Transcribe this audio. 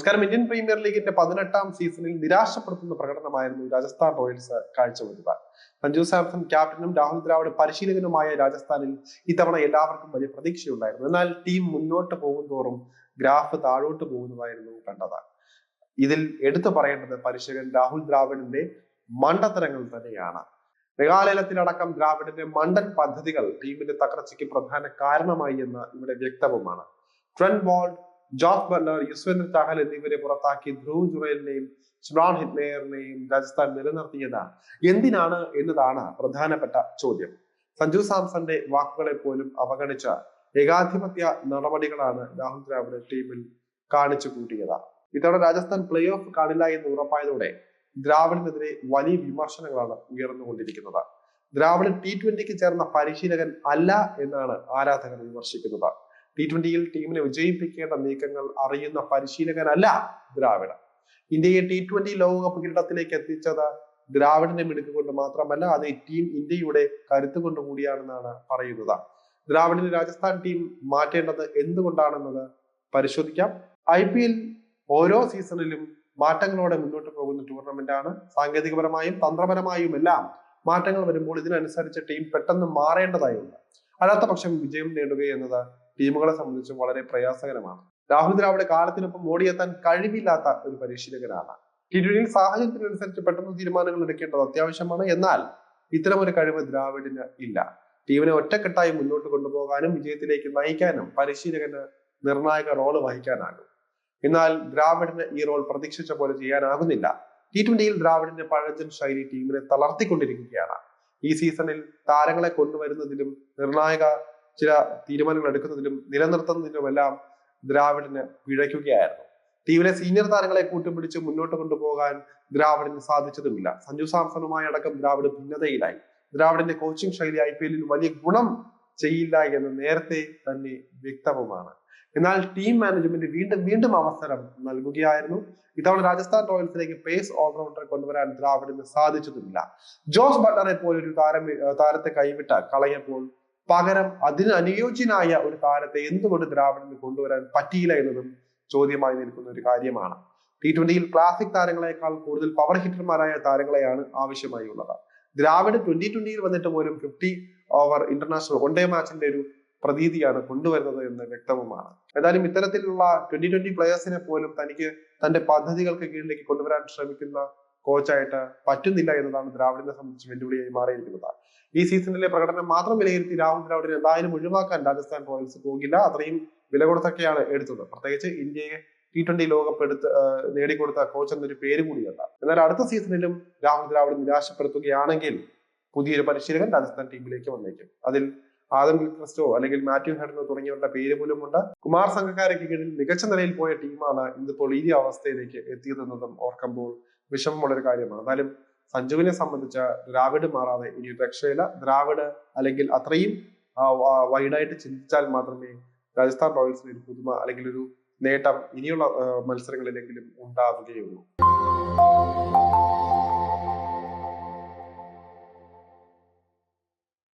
നമസ്കാരം. Indian premier ലീഗിന്റെ പതിനെട്ടാം സീസണിൽ നിരാശപ്പെടുത്തുന്ന പ്രകടനമായിരുന്നു രാജസ്ഥാൻ റോയൽസ് കാഴ്ചവെച്ചത് സഞ്ജു സാംസൺ ക്യാപ്റ്റനും രാഹുൽ ദ്രാവിഡ് പരിശീലകനുമായ രാജസ്ഥാനിൽ ഇത്തവണ എല്ലാവർക്കും വലിയ പ്രതീക്ഷയുണ്ടായിരുന്നു. എന്നാൽ ടീം മുന്നോട്ട് പോകുന്തോറും ഗ്രാഫ് താഴോട്ട് പോകുന്നതായിരുന്നു കണ്ടത്. ഇതിൽ എടുത്തു പറയേണ്ടത് പരിശീലകൻ രാഹുൽ ദ്രാവിഡിന്റെ മണ്ടത്തരങ്ങൾ തന്നെയാണ്. മേഘാലയത്തിലടക്കം ദ്രാവിഡിന്റെ മണ്ടൻ പദ്ധതികൾ ടീമിന്റെ തകർച്ചയ്ക്ക് പ്രധാന കാരണമായി എന്ന് ഇവിടെ വ്യക്തവുമാണ്. Trent Boult Jos Buttler Yuzvendra Chahal എന്നിവരെ പുറത്താക്കി ധ്രുവ് ജുറേലിനെയും ഷിമ്രാൻ ഹിറ്റ്ലെയറിനെയും രാജസ്ഥാൻ നിലനിർത്തിയത്. എന്തിനാണ് എന്നതാണ് പ്രധാനപ്പെട്ട ചോദ്യം. സഞ്ജു സാംസന്റെ വാക്കുകളെ പോലും അവഗണിച്ച ഏകാധിപത്യ നടപടികളാണ് രാഹുൽ ദ്രാവിഡ് ടീമിൽ കാണിച്ചു കൂട്ടിയത്. ഇതോടെ രാജസ്ഥാൻ പ്ലേ ഓഫ് കാണില്ല എന്ന് ഉറപ്പായതോടെ ദ്രാവിഡിനെതിരെ വലിയ വിമർശനങ്ങളാണ് ഉയർന്നുകൊണ്ടിരിക്കുന്നത്. ദ്രാവിഡ് ടി ട്വന്റിക്ക് ചേർന്ന പരിശീലകൻ അല്ല എന്നാണ് ആരാധകർ വിമർശിക്കുന്നത്. ടി ട്വന്റിയിൽ ടീമിനെ വിജയിപ്പിക്കേണ്ട നീക്കങ്ങൾ അറിയുന്ന പരിശീലകനല്ല ദ്രാവിഡ് ഇന്ത്യയെ ടി ട്വന്റി ലോകകപ്പ് കിരീടത്തിലേക്ക് എത്തിച്ചത് ദ്രാവിഡിന്റെ മിടുക്ക് കൊണ്ട് മാത്രമല്ല അത് ടീം ഇന്ത്യയുടെ കരുത്ത് കൊണ്ട് കൂടിയാണെന്നാണ് പറയുന്നത്. ദ്രാവിഡിന് രാജസ്ഥാൻ ടീം മാറ്റേണ്ടത് എന്തുകൊണ്ടാണെന്നത് പരിശോധിക്കാം. ഐ പി എൽ ഓരോ സീസണിലും മാറ്റങ്ങളോടെ മുന്നോട്ട് പോകുന്ന ടൂർണമെന്റ് ആണ്. സാങ്കേതികപരമായും തന്ത്രപരമായും എല്ലാം മാറ്റങ്ങൾ വരുമ്പോൾ ഇതിനനുസരിച്ച് ടീം പെട്ടെന്ന് മാറേണ്ടതായുണ്ട്. അല്ലാത്ത പക്ഷം വിജയം നേടുക എന്നത് ടീമുകളെ സംബന്ധിച്ചും വളരെ പ്രയാസകരമാണ്. രാഹുൽ ദ്രാവിഡ് കാലത്തിനൊപ്പം ഓടിയെത്താൻ കഴിവില്ലാത്ത ഒരു പരിശീലകനാണ്. ടി ട്വന്റിയിൽ സാഹചര്യത്തിനനുസരിച്ച് പെട്ടെന്ന് തീരുമാനങ്ങൾ എടുക്കേണ്ടത് അത്യാവശ്യമാണ്. എന്നാൽ ഇത്തരം ഒരു കഴിവ് ദ്രാവിഡിന് ഇല്ല. ടീമിനെ ഒറ്റക്കെട്ടായി മുന്നോട്ട് കൊണ്ടുപോകാനും വിജയത്തിലേക്ക് നയിക്കാനും പരിശീലകന് നിർണായക റോൾ വഹിക്കാനാകും. എന്നാൽ ദ്രാവിഡിന് ഈ റോൾ പ്രതീക്ഷിച്ച പോലെ ചെയ്യാനാകുന്നില്ല. ടി ട്വന്റിയിൽ ദ്രാവിഡിന്റെ പഴഞ്ചൻ ശൈലി ടീമിനെ തളർത്തിക്കൊണ്ടിരിക്കുകയാണ്. ഈ സീസണിൽ താരങ്ങളെ കൊണ്ടുവരുന്നതിലും നിർണായക ചില തീരുമാനങ്ങൾ എടുക്കുന്നതിലും നിലനിർത്തുന്നതിലുമെല്ലാം ദ്രാവിഡിന് പിഴയ്ക്കുകയായിരുന്നു. ടീമിലെ സീനിയർ താരങ്ങളെ കൂട്ടുപിടിച്ച് മുന്നോട്ട് കൊണ്ടുപോകാൻ ദ്രാവിഡിന് സാധിച്ചതുമില്ല. സഞ്ജു സാംസണുമായി അടക്കം ദ്രാവിഡ് ഭിന്നതയിലായി. ദ്രാവിഡിന്റെ കോച്ചിങ് ശൈലി ഐ പി എല്ലിൽ വലിയ ഗുണം ചെയ്യില്ല എന്ന് നേരത്തെ തന്നെ വ്യക്തവുമാണ്. എന്നാൽ ടീം മാനേജ്മെന്റ് വീണ്ടും വീണ്ടും അവസരം നൽകുകയായിരുന്നു. ഇത്തവണ രാജസ്ഥാൻ റോയൽസിലേക്ക് പേസ് ഓൾറൗണ്ടറെ കൊണ്ടുവരാൻ ദ്രാവിഡിന് സാധിച്ചതുമില്ല. ജോസ് ബട്ടറെ പോലൊരു താരം താരത്തെ കൈവിട്ട കളയപ്പോൾ പകരം അതിന് അനുയോജ്യനായ ഒരു താരത്തെ എന്തുകൊണ്ട് ദ്രാവിഡിന് കൊണ്ടുവരാൻ പറ്റിയില്ല എന്നതും ചോദ്യമായി നിൽക്കുന്ന ഒരു കാര്യമാണ്. ടി ട്വന്റിയിൽ ക്ലാസിക് താരങ്ങളെക്കാൾ കൂടുതൽ പവർ ഹിറ്റർമാരായ താരങ്ങളെയാണ് ആവശ്യമായി ഉള്ളത് ദ്രാവിഡ് ട്വന്റി ട്വന്റിയിൽ വന്നിട്ട് പോലും fifty over international one day മാച്ചിന്റെ ഒരു പ്രതീതിയാണ് കൊണ്ടുവരുന്നത് എന്ന് വ്യക്തവുമാണ്. ഏതായാലും ഇത്തരത്തിലുള്ള ട്വന്റി ട്വന്റി പ്ലെയേഴ്സിനെ പോലും തനിക്ക് തന്റെ പദ്ധതികൾക്ക് കീഴിലേക്ക് കൊണ്ടുവരാൻ ശ്രമിക്കുന്ന കോച്ചായിട്ട് പറ്റുന്നില്ല എന്നതാണ് ദ്രാവിഡിനെ സംബന്ധിച്ച് വെല്ലുവിളിയായി മാറിയിരിക്കുന്നത്. ഈ സീസണിലെ പ്രകടനം മാത്രം വിലയിരുത്തി രാഹുൽ ദ്രാവിഡിനെ എന്തായാലും ഒഴിവാക്കാൻ രാജസ്ഥാൻ റോയൽസ് പോകില്ല. അത്രയും വില കൊടുത്തൊക്കെയാണ് എടുത്തത്. പ്രത്യേകിച്ച് ഇന്ത്യയെ ടി ട്വന്റി ലോകകപ്പ് എടുത്ത് നേടിക്കൊടുത്ത കോച്ച് എന്നൊരു പേര് കൂടിയുണ്ട്. എന്നാൽ അടുത്ത സീസണിലും രാഹുൽ ദ്രാവിഡ് നിരാശപ്പെടുത്തുകയാണെങ്കിൽ പുതിയൊരു പരിശീലകൻ രാജസ്ഥാൻ ടീമിലേക്ക് വന്നേക്കും. അതിൽ ആദം ക്രിസ്റ്റോ അല്ലെങ്കിൽ മാത്യു ഹെഡനോ തുടങ്ങിയവരുടെ പേര് പോലുമുണ്ട് കുമാർ സംഘക്കാരയ്ക്ക് കീഴിൽ മികച്ച നിലയിൽ പോയ ടീമാണ് ഇന്നിപ്പോൾ ഈ അവസ്ഥയിലേക്ക് എത്തിയതെന്നതും ഓർക്കുമ്പോൾ വിഷമമുള്ളൊരു കാര്യമാണ്. എന്നാലും സഞ്ജുവിനെ സംബന്ധിച്ച ദ്രാവിഡ് മാറാതെ ഇനി രക്ഷയില്ല. ദ്രാവിഡ് അല്ലെങ്കിൽ അത്രയും വൈഡായിട്ട് ചിന്തിച്ചാൽ മാത്രമേ രാജസ്ഥാൻ റോയൽസിന് ഒരു പുതുമ അല്ലെങ്കിൽ ഒരു നേട്ടം ഇനിയുള്ള മത്സരങ്ങളിലെങ്കിലും ഉണ്ടാവുകയുള്ളൂ.